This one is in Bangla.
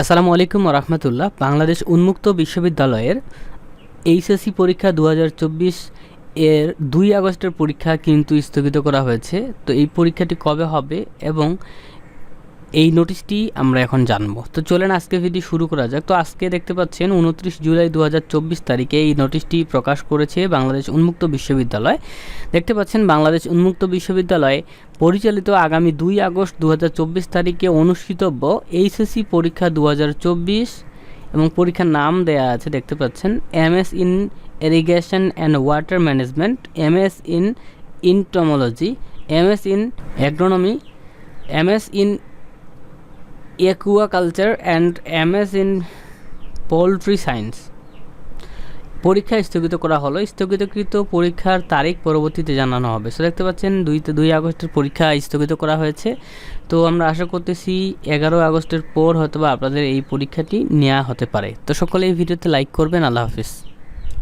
আসসালামু আলাইকুম রহমতুল্লাহ। বাংলাদেশ উন্মুক্ত বিশ্ববিদ্যালয়ের এইচএসসি পরীক্ষা দু হাজার চব্বিশ এর দুই আগস্টের পরীক্ষা কিন্তু স্থগিত করা হয়েছে। তো এই পরীক্ষাটি কবে হবে এবং এই নোটিশটি আমরা এখন জানব। তো চলেন আজকে ভিডিও শুরু করা যাক। তো আজকে দেখতে পাচ্ছেন উনত্রিশ জুলাই দু হাজার চব্বিশ তারিখে এই নোটিশটি প্রকাশ করেছে বাংলাদেশ উন্মুক্ত বিশ্ববিদ্যালয়। দেখতে পাচ্ছেন বাংলাদেশ উন্মুক্ত বিশ্ববিদ্যালয় পরিচালিত আগামী দুই আগস্ট দু হাজার চব্বিশ তারিখে অনুষ্ঠিতব্য এইচএসসি পরীক্ষা দু হাজার চব্বিশ এবং পরীক্ষার নাম দেয়া আছে, দেখতে পাচ্ছেন MS in irrigation and water management MS in entomology MS in agronomy, M S in aquaculture and MS in poultry science. পরীক্ষা স্থগিত করা হলো। স্থগিতকৃত পরীক্ষার তারিখ পরবর্তীতে জানানো হবে। সো দেখতে পাচ্ছেন দুইতে দুই আগস্টের পরীক্ষা স্থগিত করা হয়েছে। তো, আমরা আশা করতেছি এগারো আগস্টের পর হয়তোবা আপনাদের এই পরীক্ষাটি নেওয়া হতে পারে। তো, সকলে এই ভিডিওতে লাইক করবেন। আল্লাহ হাফিজ।